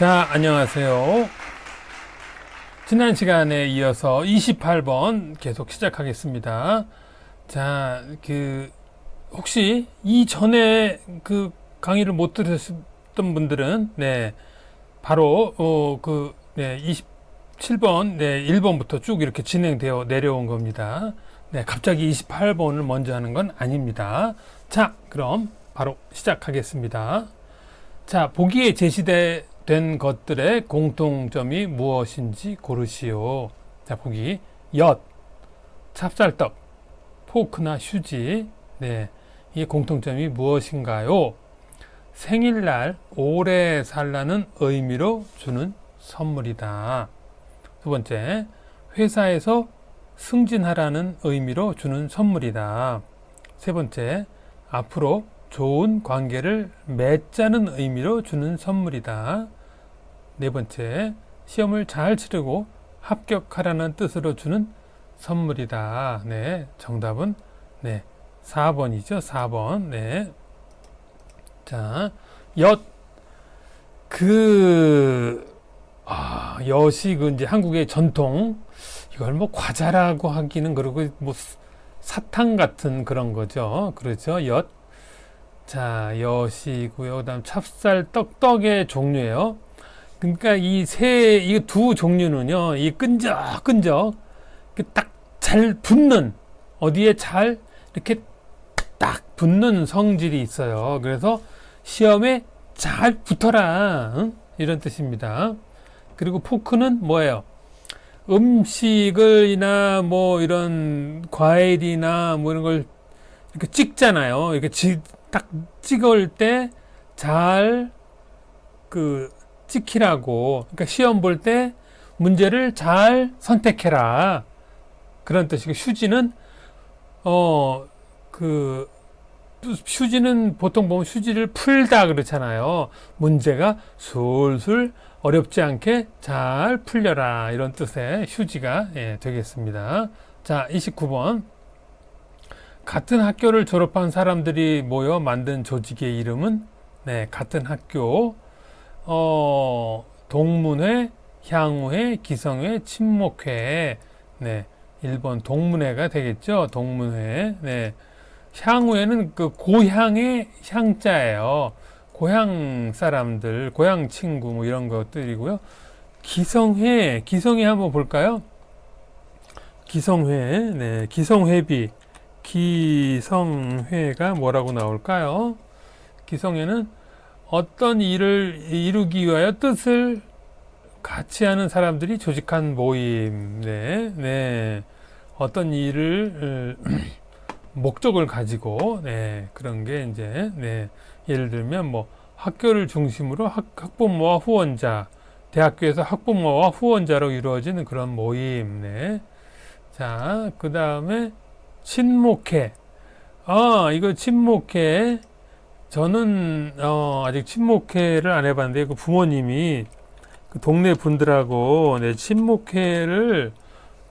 자, 안녕하세요. 지난 시간에 이어서 28번 계속 시작하겠습니다. 자, 그, 혹시 이전에 그 강의를 못 들으셨던 분들은, 네, 바로, 어, 그, 네, 27번, 네, 1번부터 쭉 이렇게 진행되어 내려온 겁니다. 네, 갑자기 28번을 먼저 하는 건 아닙니다. 자, 그럼 바로 시작하겠습니다. 자, 보기에 제시된 것들의 공통점이 무엇인지 고르시오. 자, 보기. 엿, 찹쌀떡, 포크나 휴지. 네. 이 공통점이 무엇인가요? 생일날 오래 살라는 의미로 주는 선물이다. 두 번째, 회사에서 승진하라는 의미로 주는 선물이다. 세 번째, 앞으로 좋은 관계를 맺자는 의미로 주는 선물이다. 네 번째, 시험을 잘 치르고 합격하라는 뜻으로 주는 선물이다. 네, 정답은 네, 4번이죠. 4번. 네. 자, 엿. 그, 아, 엿이 그 이제 한국의 전통, 이걸 뭐 과자라고 하기는 그러고 뭐 사탕 같은 그런 거죠. 그렇죠. 엿. 자, 엿이고요. 그다음 찹쌀 떡떡의 종류예요. 그러니까 이 세, 이 두 종류는요, 이 끈적끈적, 딱 잘 붙는, 어디에 잘 이렇게 딱 붙는 성질이 있어요. 그래서 시험에 잘 붙어라. 응? 이런 뜻입니다. 그리고 포크는 뭐예요? 음식을이나 뭐 이런 과일이나 뭐 이런 걸 이렇게 찍잖아요. 이렇게 지, 딱 찍을 때 잘 그 찍히라고. 그러니까 시험 볼 때 문제를 잘 선택해라. 그런 뜻이고 휴지는 어 그 휴지는 보통 보면 휴지를 풀다 그렇잖아요. 문제가 술술 어렵지 않게 잘 풀려라 이런 뜻의 휴지가 예, 되겠습니다. 자, 29번. 같은 학교를 졸업한 사람들이 모여 만든 조직의 이름은 네, 같은 학교 어, 동문회, 향후회, 기성회, 친목회. 네. 1번 동문회가 되겠죠. 동문회. 네. 향후회는 그 고향의 향자예요. 고향 사람들, 고향 친구 뭐 이런 것들이고요. 기성회, 기성회 한번 볼까요? 기성회, 네, 기성회비, 기성회가 뭐라고 나올까요? 기성회는 어떤 일을 이루기 위하여 뜻을 같이 하는 사람들이 조직한 모임, 네, 네, 어떤 일을 목적을 가지고, 네, 그런 게 이제, 네, 예를 들면 뭐 학교를 중심으로 학, 학부모와 후원자, 대학교에서 학부모와 후원자로 이루어지는 그런 모임, 네. 자, 그 다음에 친목회. 아, 이거 친목회. 저는 어, 아직 친목회를 안 해봤는데 그 부모님이 그 동네 분들하고 네, 친목회를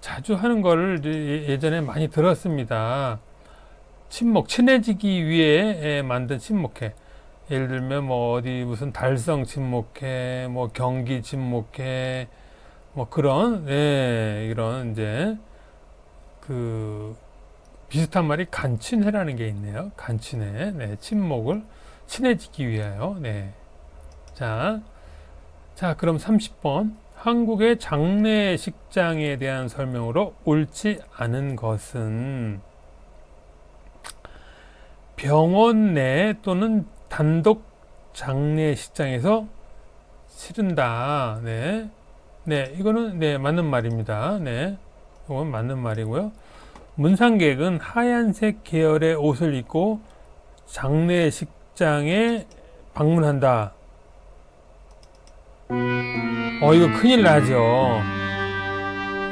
자주 하는 거를 예, 예전에 많이 들었습니다. 친목 친해지기 위해 만든 친목회. 예를 들면 뭐 어디 무슨 달성 친목회, 뭐 경기 친목회, 뭐 그런 네, 이런 이제 그 비슷한 말이 간친회라는 게 있네요. 간친회. 네, 친목을 친해지기 위하여. 네. 자. 자, 그럼 30번. 한국의 장례식장에 대한 설명으로 옳지 않은 것은 병원 내 또는 단독 장례식장에서 치른다. 네. 네, 이거는 네, 맞는 말입니다. 네. 이건 맞는 말이고요. 문상객은 하얀색 계열의 옷을 입고 장례식장에 방문한다. 어, 이거 큰일 나죠.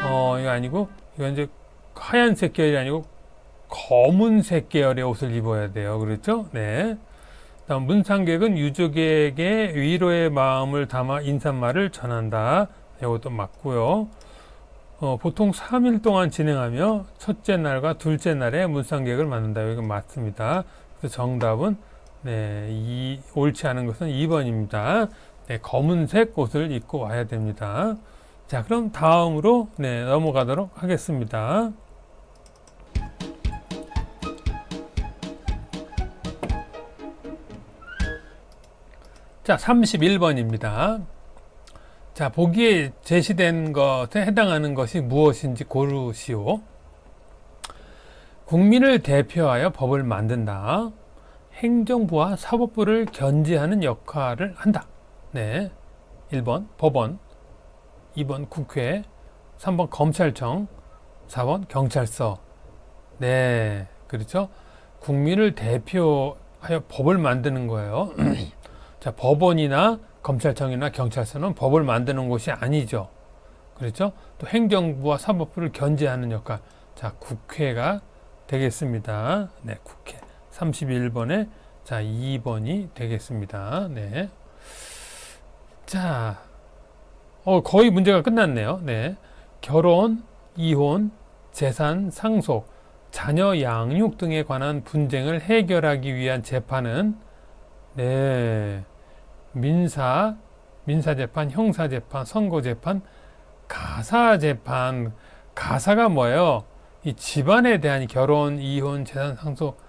어, 이거 아니고, 이거 이제 하얀색 계열이 아니고 검은색 계열의 옷을 입어야 돼요. 그렇죠? 네. 다음 문상객은 유족에게 위로의 마음을 담아 인사말을 전한다. 이것도 맞고요. 어, 보통 3일 동안 진행하며 첫째 날과 둘째 날에 문상객을 만든다. 이거 맞습니다. 그래서 정답은 네, 이 옳지 않은 것은 2번입니다. 네, 검은색 옷을 입고 와야 됩니다. 자, 그럼 다음으로 네, 넘어가도록 하겠습니다. 자, 31번입니다. 자, 보기에 제시된 것에 해당하는 것이 무엇인지 고르시오. 국민을 대표하여 법을 만든다. 행정부와 사법부를 견제하는 역할을 한다. 네. 1번 법원, 2번 국회, 3번 검찰청, 4번 경찰서. 네. 그렇죠? 국민을 대표하여 법을 만드는 거예요. 자, 법원이나 검찰청이나 경찰서는 법을 만드는 곳이 아니죠. 그렇죠? 또 행정부와 사법부를 견제하는 역할. 자, 국회가 되겠습니다. 네, 국회. 31번에 자, 2번이 되겠습니다. 네. 자, 어, 거의 문제가 끝났네요. 네. 결혼, 이혼, 재산 상속, 자녀 양육 등에 관한 분쟁을 해결하기 위한 재판은 네. 민사, 민사재판, 형사재판, 선고재판, 가사재판. 가사가 뭐예요? 이 집안에 대한 결혼, 이혼, 재산 상속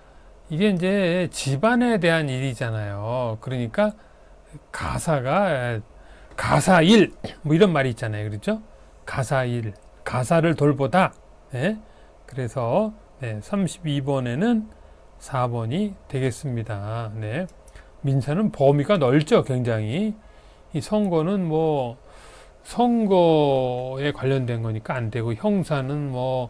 이게 이제 집안에 대한 일이잖아요. 그러니까 가사가 가사 일 뭐 이런 말이 있잖아요. 그렇죠? 가사 일 가사를 돌보다. 네? 그래서 네, 32번에는 4번이 되겠습니다. 네. 민사는 범위가 넓죠, 굉장히. 이 선거는 뭐 선거에 관련된 거니까 안 되고 형사는 뭐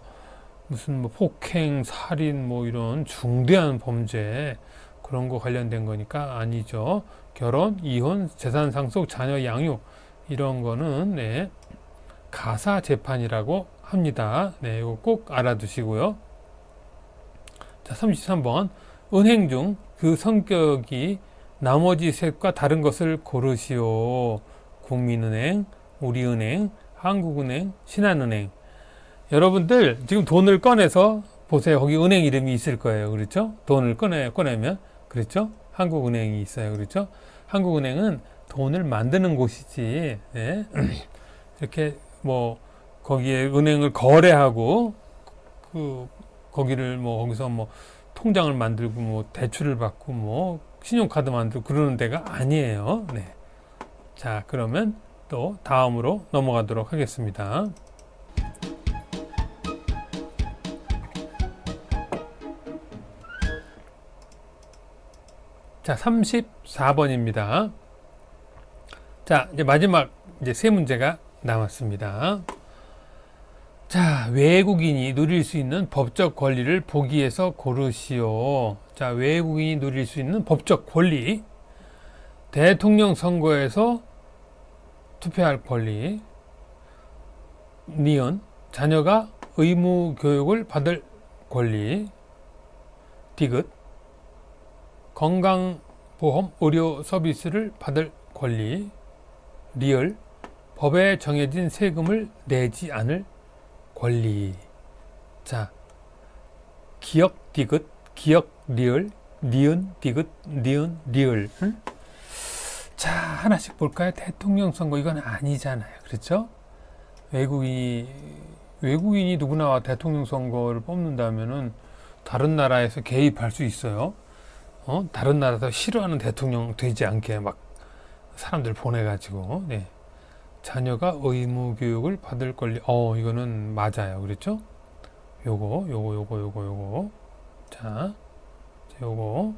무슨 뭐 폭행, 살인 뭐 이런 중대한 범죄 그런 거 관련된 거니까 아니죠. 결혼, 이혼, 재산 상속, 자녀 양육 이런 거는 네. 가사 재판이라고 합니다. 네, 이거 꼭 알아두시고요. 자, 33번. 은행 중 그 성격이 나머지 셋과 다른 것을 고르시오. 국민은행, 우리은행, 한국은행, 신한은행. 여러분들 지금 돈을 꺼내서 보세요. 거기 은행 이름이 있을 거예요. 그렇죠? 돈을 꺼내, 꺼내면. 그렇죠? 한국은행이 있어요. 그렇죠? 한국은행은 돈을 만드는 곳이지. 네. 이렇게 뭐 거기에 은행을 거래하고 그 거기를 뭐 거기서 뭐 통장을 만들고 뭐 대출을 받고 뭐 신용카드 만들고 그러는 데가 아니에요. 네. 자, 그러면 또 다음으로 넘어가도록 하겠습니다. 자, 34번입니다. 자, 이제 마지막 이제 세 문제가 남았습니다. 자, 외국인이 누릴 수 있는 법적 권리를 보기에서 고르시오. 자, 외국인이 누릴 수 있는 법적 권리. 대통령 선거에서 투표할 권리. 니은, 자녀가 의무 교육을 받을 권리. 디귿, 건강보험 의료 서비스를 받을 권리. 리얼, 법에 정해진 세금을 내지 않을 권리. 자, 기억 디귿, 기억 리얼, 니은 디귿, 니은 리얼. 응? 자, 하나씩 볼까요? 대통령 선거 이건 아니잖아요. 그렇죠? 외국인이 외국인이 누구나 대통령 선거를 뽑는다면은 다른 나라에서 개입할 수 있어요. 어? 다른 나라에서 싫어하는 대통령 되지 않게 막 사람들 보내가지고, 네. 자녀가 의무 교육을 받을 권리. 어, 이거는 맞아요. 그렇죠? 요거, 요거, 요거, 요거, 요거. 자, 요거.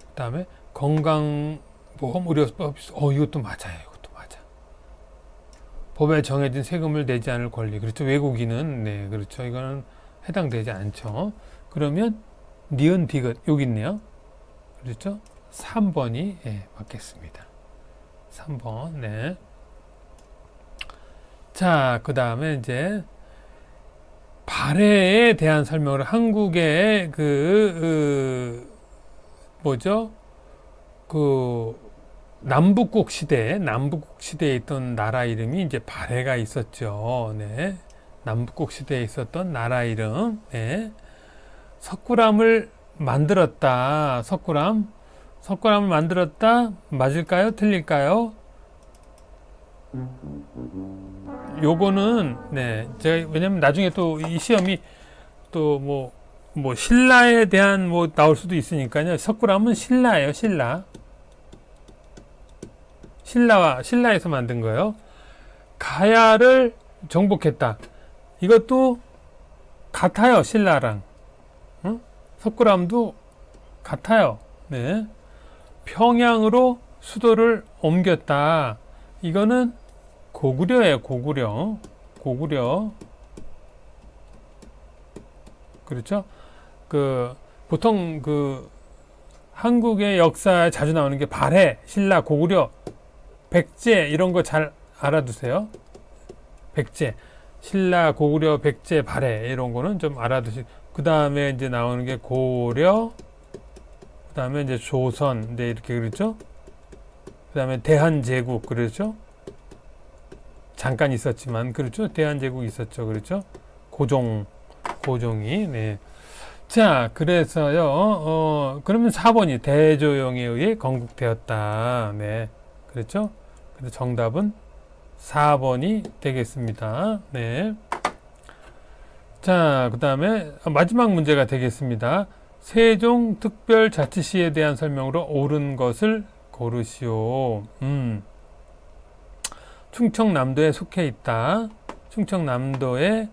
그 다음에 건강보험 의료법. 어, 이것도 맞아요. 이것도 맞아. 법에 정해진 세금을 내지 않을 권리. 그렇죠. 외국인은, 네, 그렇죠. 이거는 해당되지 않죠. 그러면, 니은 디귿. 여기 있네요. 그렇죠? 3번이, 예, 맞겠습니다. 3번, 네. 자, 그 다음에 이제 발해에 대한 설명을 한국의 그, 그 뭐죠? 그 남북국 시대, 남북국 시대에 있던 나라 이름이 이제 발해가 있었죠. 네. 남북국 시대에 있었던 나라 이름. 네. 석굴암을 만들었다. 석굴암. 석굴암을 만들었다. 맞을까요? 틀릴까요? 요거는 네 제가 왜냐면 나중에 또 이 시험이 또뭐뭐 신라에 대한 뭐 나올 수도 있으니까요. 석굴암은 신라예요, 신라. 신라와 신라에서 만든 거예요. 가야를 정복했다. 이것도 같아요, 신라랑. 응? 석굴암도 같아요. 네. 평양으로 수도를 옮겼다. 이거는 고구려예요, 고구려. 고구려. 그렇죠? 그 보통 그 한국의 역사에 자주 나오는 게 발해, 신라, 고구려, 백제 이런 거 잘 알아두세요. 백제, 신라, 고구려, 백제, 발해 이런 거는 좀 알아두시. 그 다음에 이제 나오는 게 고려, 그 다음에 이제 조선, 네 이렇게 그랬죠. 그 다음에 대한제국 그렇죠. 잠깐 있었지만 그렇죠. 대한제국 있었죠. 그렇죠. 고종, 고종이 네. 자, 그래서요, 어, 그러면 4번이 대조영에 의해 건국되었다. 네. 그렇죠? 그래서 정답은 4번이 되겠습니다. 네. 자, 그 다음에 마지막 문제가 되겠습니다. 세종특별자치시에 대한 설명으로 옳은 것을 고르시오. 음. 충청남도에 속해 있다. 충청남도에,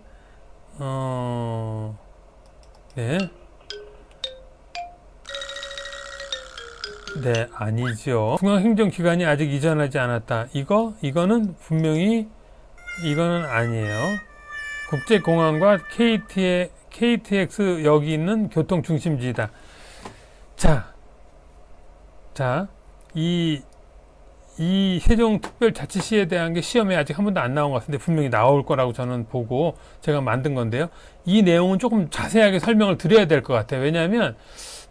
어, 네. 네, 아니죠. 중앙행정기관이 아직 이전하지 않았다. 이거, 이거는 분명히, 이거는 아니에요. 국제공항과 KT의, KTX 여기 있는 교통중심지이다. 자, 자, 이, 이 세종특별자치시에 대한 게 시험에 아직 한 번도 안 나온 것 같은데 분명히 나올 거라고 저는 보고 제가 만든 건데요. 이 내용은 조금 자세하게 설명을 드려야 될 것 같아요. 왜냐하면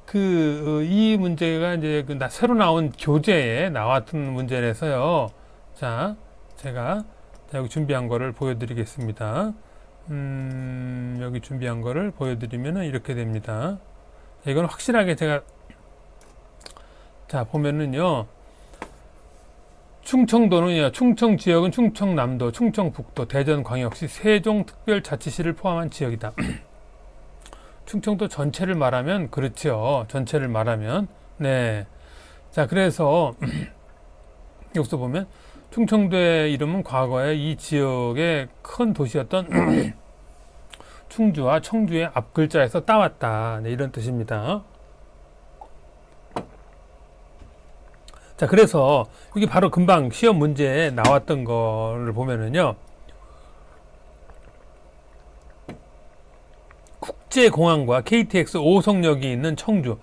그, 이 문제가 이제 그 나- 새로 나온 교재에 나왔던 문제라서요. 자, 제가 자, 여기 준비한 거를 보여드리겠습니다. 음, 여기 준비한 거를 보여드리면은 이렇게 됩니다. 이건 확실하게 제가 자, 보면은요. 충청도는요, 충청 지역은 충청남도, 충청북도, 대전광역시, 세종특별자치시를 포함한 지역이다. 충청도 전체를 말하면 그렇죠. 전체를 말하면 네. 자, 그래서 여기서 보면 충청도의 이름은 과거에 이 지역의 큰 도시였던 충주와 청주의 앞 글자에서 따왔다. 네, 이런 뜻입니다. 자, 그래서 이게 바로 금방 시험 문제에 나왔던 거를 보면은요. 국제공항과 KTX 5성역이 있는 청주.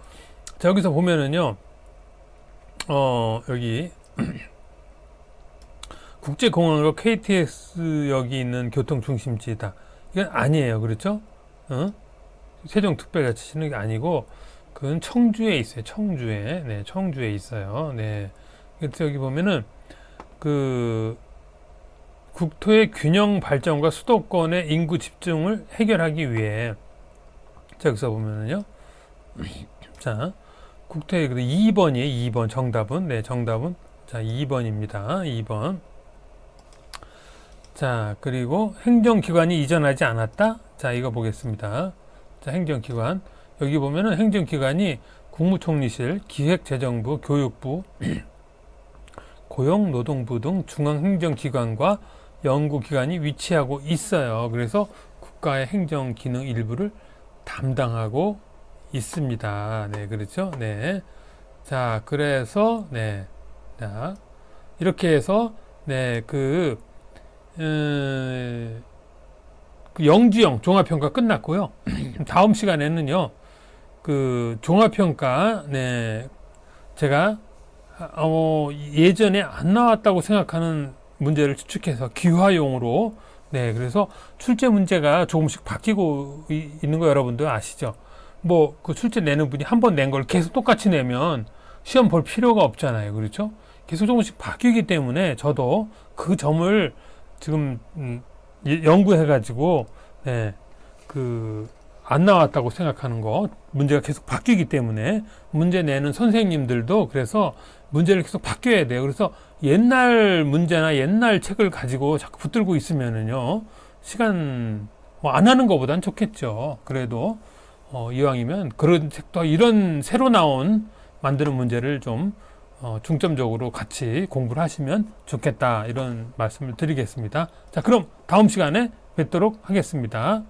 자, 여기서 보면은요. 어, 여기 국제공항과 KTX역이 있는 교통중심지다. 이건 아니에요. 그렇죠? 어? 세종특별자치시는 게 아니고 그건 청주에 있어요. 청주에. 네, 청주에 있어요. 네. 여기 보면은 그 국토의 균형 발전과 수도권의 인구 집중을 해결하기 위해 자, 여기서 보면은요. 자, 국토의 그 2번이에요. 2번 정답은 네, 정답은 자, 2번입니다. 2번. 자, 그리고 행정기관이 이전하지 않았다. 자, 이거 보겠습니다. 자, 행정기관. 여기 보면은 행정기관이 국무총리실, 기획재정부, 교육부, 고용노동부 등 중앙행정기관과 연구기관이 위치하고 있어요. 그래서 국가의 행정기능 일부를 담당하고 있습니다. 네, 그렇죠? 네. 자, 그래서, 네. 자, 이렇게 해서, 네, 그, 음, 그 영주형 종합평가 끝났고요. 다음 시간에는요, 그 종합평가, 네, 제가 어, 예전에 안 나왔다고 생각하는 문제를 추측해서 기화용으로, 네, 그래서 출제 문제가 조금씩 바뀌고 이- 있는 거 여러분들 아시죠? 뭐 그 출제 내는 분이 한 번 낸 걸 계속 똑같이 내면 시험 볼 필요가 없잖아요, 그렇죠? 계속 조금씩 바뀌기 때문에 저도 그 점을 지금 음, 예- 연구해 가지고 네, 그 안 나왔다고 생각하는 거 문제가 계속 바뀌기 때문에 문제 내는 선생님들도 그래서 문제를 계속 바뀌어야 돼요. 그래서 옛날 문제나 옛날 책을 가지고 자꾸 붙들고 있으면은요 시간 뭐 안 하는 것보단 좋겠죠. 그래도 어, 이왕이면 그런 책도 이런 새로 나온 만드는 문제를 좀 어, 중점적으로 같이 공부를 하시면 좋겠다 이런 말씀을 드리겠습니다. 자 그럼 다음 시간에 뵙도록 하겠습니다.